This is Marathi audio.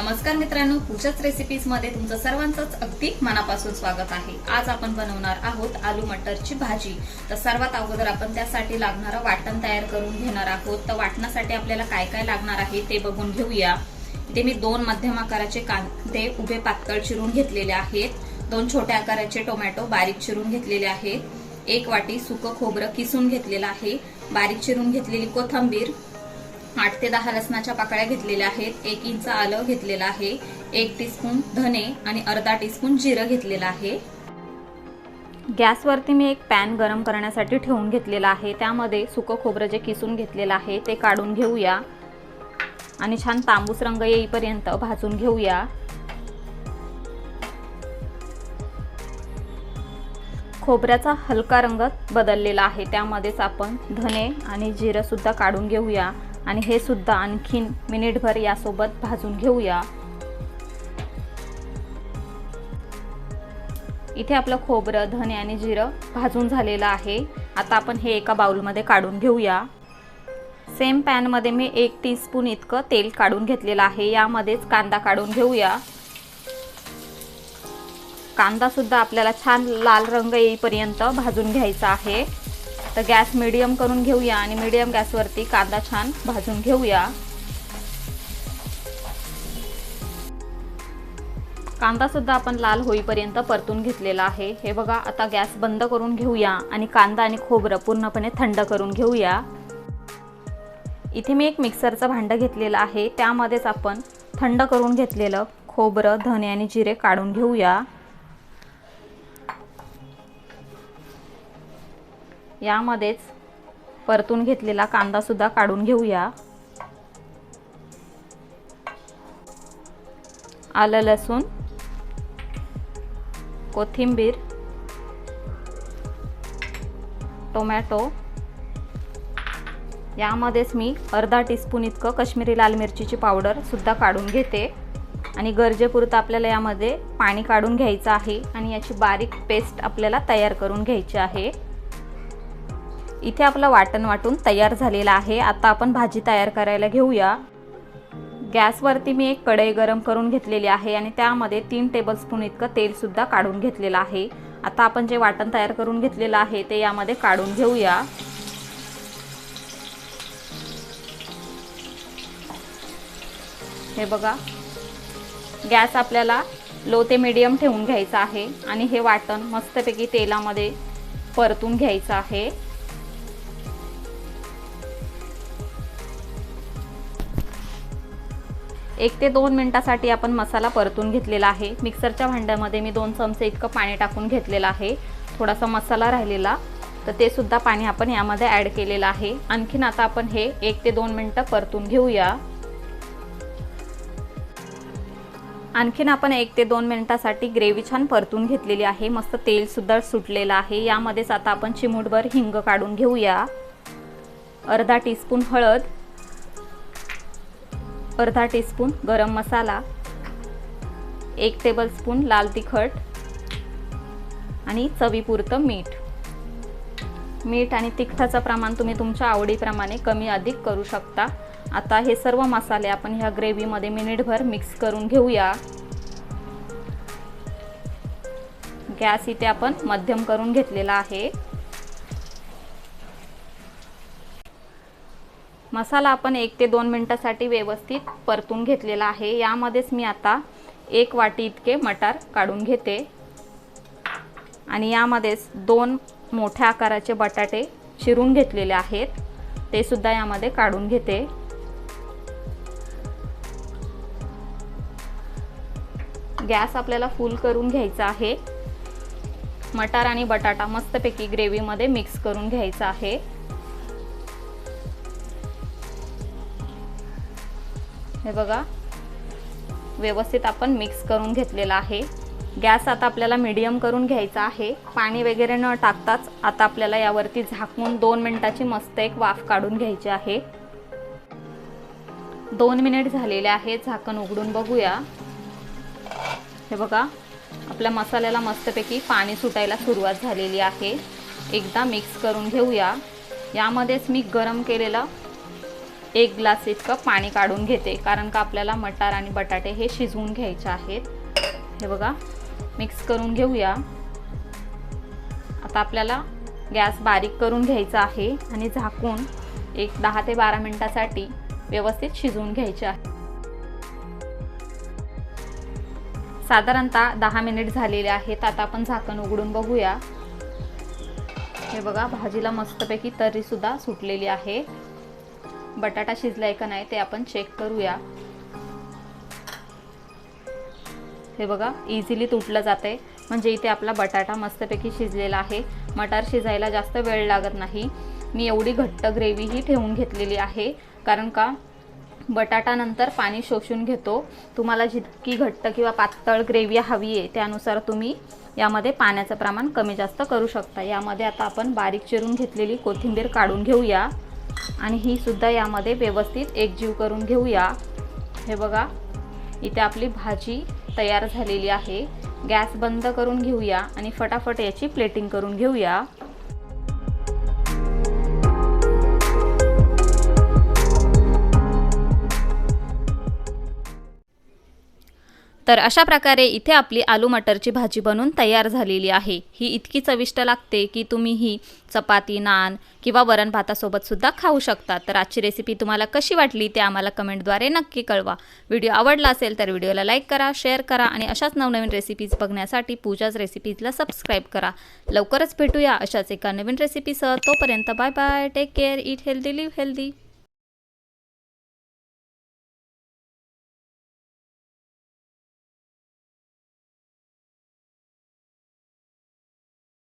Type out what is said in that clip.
नमस्कार मित्रांनो पूजाच रेसिपीजमध्ये तुमचं सर्वांचंच अगदी मनापासून स्वागत आहे. आज आपण बनवणार आहोत आलू मटरची भाजी. तर सर्वात अगोदर आपण त्यासाठी लागणारं वाटण तयार करून घेणार आहोत. तर वाटणासाठी आपल्याला काय काय लागणार आहे ते बघून घेऊया. इथे मी दोन मध्यम आकाराचे कांदे उभे पातळ चिरून घेतलेले आहेत. दोन छोट्या आकाराचे टोमॅटो बारीक चिरून घेतलेले आहेत. एक वाटी सुकं खोबरं किसून घेतलेलं आहे. बारीक चिरून घेतलेली कोथंबीर आठ ते दहा लसणाच्या पाकळ्या घेतलेल्या आहेत. एक इंच आलं घेतलेलं आहे. एक टीस्पून धने आणि अर्धा टीस्पून जिरं घेतलेलं आहे. गॅसवरती मी एक पॅन गरम करण्यासाठी ठेवून घेतलेला आहे. त्यामध्ये सुकं खोबरं जे किसून घेतलेलं आहे ते काढून घेऊया. आणि छान तांबूस रंग येईपर्यंत भाजून घेऊया. खोबऱ्याचा हलका रंग बदललेला आहे. त्यामध्येच आपण धने आणि जिरंसुद्धा काढून घेऊया. आणि हे सुद्धा आणखीन मिनिटभर यासोबत भाजून घेऊया. इथे आपलं खोबरं धने आणि जिरं भाजून झालेलं आहे. आता आपण हे एका बाउलमध्ये काढून घेऊया. सेम पॅनमध्ये मी एक टीस्पून इतकं तेल काढून घेतलेलं आहे. यामध्येच कांदा काढून घेऊया. कांदासुद्धा आपल्याला छान लाल रंग येईपर्यंत भाजून घ्यायचा आहे. तर गॅस मिडियम करून घेऊया आणि मिडियम गॅसवरती कांदा छान भाजून घेऊया. कांदा सुद्धा आपण लाल होईपर्यंत परतून घेतलेला आहे. हे बघा आता गॅस बंद करून घेऊया आणि कांदा आणि खोबरं पूर्णपणे थंड करून घेऊया. इथे मी एक मिक्सरचं भांडं घेतलेलं आहे. त्यामध्येच आपण थंड करून घेतलेलं खोबरं धने आणि जिरे काढून घेऊया. यामध्येच परतून घेतलेला कांदासुद्धा काढून घेऊया. आलं लसूण कोथिंबीर टोमॅटो. यामध्येच मी अर्धा टीस्पून इतकं कश्मीरी लाल मिरचीची पावडरसुद्धा काढून घेते. आणि गरजेपुरतं आपल्याला यामध्ये पाणी काढून घ्यायचं आहे आणि याची बारीक पेस्ट आपल्याला तयार करून घ्यायची आहे. इथे आपलं वाटण वाटून तयार झालेलं आहे. आता आपण भाजी तयार करायला घेऊया. गॅसवरती मी एक कढई गरम करून घेतलेली आहे आणि त्यामध्ये तीन टेबलस्पून इतकं तेलसुद्धा काढून घेतलेलं आहे. आता आपण जे वाटण तयार करून घेतलेलं आहे ते यामध्ये काढून घेऊया. हे बघा. गॅस आपल्याला लो ते मिडियम ठेवून घ्यायचा आहे आणि हे वाटण मस्तपैकी तेलामध्ये परतून घ्यायचं आहे. एक ते दोन मिनटासाठी आपण मसाला परतून घेतलेला आहे. मिक्सरच्या भांड्यामध्ये मी दोन चमचे इतकं पाणी टाकून घेतलेलं आहे. थोडासा मसाला राहिलेला. तर ते सुद्धा पाणी आपण यामध्ये ॲड केलेलं आहे. आणखीन आता आपण हे एक ते दोन मिनटं परतून घेऊया. आणखीन आपण एक ते दोन मिनटासाठी ग्रेव्ही छान परतून घेतलेली आहे. मस्त तेलसुद्धा सुटलेलं आहे. यामध्येच आता आपण चिमूटभर हिंग काढून घेऊया. अर्धा टीस्पून हळद. अर्धा टीस्पून गरम मसाला एक टेबलस्पून लाल तिखट आणि चवीपुरतं मीठ. मीठ आणि तिखटाचं प्रमाण तुम्ही तुमच्या आवडीप्रमाणे कमी अधिक करू शकता. आता हे सर्व मसाले आपण ह्या ग्रेव्हीमध्ये मिनिटभर मिक्स करून घेऊया. गॅस इथे आपण मध्यम करून घेतलेला आहे. मसाला आपण एक ते दोन मिनटासाठी व्यवस्थित परतून घेतलेला आहे. यामध्येच मी आता एक वाटी इतके मटार काढून घेते. आणि यामध्येच दोन मोठ्या आकाराचे बटाटे चिरून घेतलेले आहेत. ते सुद्धा यामध्ये काढून घेते. गॅस आपल्याला फुल करून घ्यायचा आहे. मटार आणि बटाटा मस्तपैकी ग्रेव्हीमध्ये मिक्स करून घ्यायचा आहे. हे बघा. व्यवस्थित आपण मिक्स करून घेतलेला आहे. गॅस आता आपल्याला मीडियम करून घ्यायचा आहे. पाणी वगैरे न टाकताच आता आपल्याला यावरती झाकून दोन मिनिटाची मस्त एक वाफ काढून घ्यायची आहे. दोन मिनिट झालेले आहे. झाकण उघडून बघूया. हे बघा. आपल्या मसाल्याला मस्तपैकी पाणी सुटायला सुरुवात झालेली आहे. एकदा मिक्स करून घेऊया. यामध्येच मी गरम केलेलं एक ग्लास इतकं पाणी काढून घेते. कारण का आपल्याला मटार आणि बटाटे हे शिजवून घ्यायचे आहेत. हे बघा मिक्स करून घेऊया. आता आपल्याला गॅस बारीक करून घ्यायचा आहे आणि झाकून एक दहा ते बारा मिनटासाठी व्यवस्थित शिजवून घ्यायचे आहे. साधारणतः दहा मिनिट झालेले आहेत. आता आपण झाकण उघडून बघूया. हे बघा भाजीला मस्तपैकी तरी सुद्धा सुटलेली आहे. बटाटा शिजलाय का नाही ते आपण चेक करूया. हे बघा इझिली तुटलं जाते म्हणजे इथे आपला बटाटा मस्तपैकी शिजलेला आहे. मटार शिजायला जास्त वेळ लागत नाही. मी एवढी घट्ट ग्रेव्हीही ठेवून घेतलेली आहे. कारण का बटाटानंतर पाणी शोषून घेतो. तुम्हाला जितकी घट्ट किंवा पातळ ग्रेव्ही हवी आहे त्यानुसार तुम्ही यामध्ये पाण्याचं प्रमाण कमी जास्त करू शकता. यामध्ये आता आपण बारीक चिरून घेतलेली कोथिंबीर काढून घेऊया. आणि ही सुद्धा यामध्ये व्यवस्थित एकजीव करून घेऊया. हे बघा इथे आपली भाजी तयार झालेली आहे. गॅस बंद करून घेऊया आणि फटाफट याची प्लेटिंग करून घेऊया. तर अशा प्रकारे इथे आपली आलू मटरची भाजी बनून तयार झालेली आहे. ही इतकी चविष्ट लागते की तुम्ही ही चपाती नान किंवा वरण भातासोबत सुद्धा खाऊ शकता. तर आजची रेसिपी तुम्हाला कशी वाटली ते आम्हाला कमेंटद्वारे नक्की कळवा. व्हिडिओ आवडला असेल तर व्हिडिओला लाईक करा शेअर करा आणि अशाच नवनवीन रेसिपीज बघण्यासाठी पूजाच रेसिपीजला सबस्क्राईब करा. लवकरच भेटूया अशाच एका नवीन रेसिपीसह तोपर्यंत bye bye take care eat healthy live healthy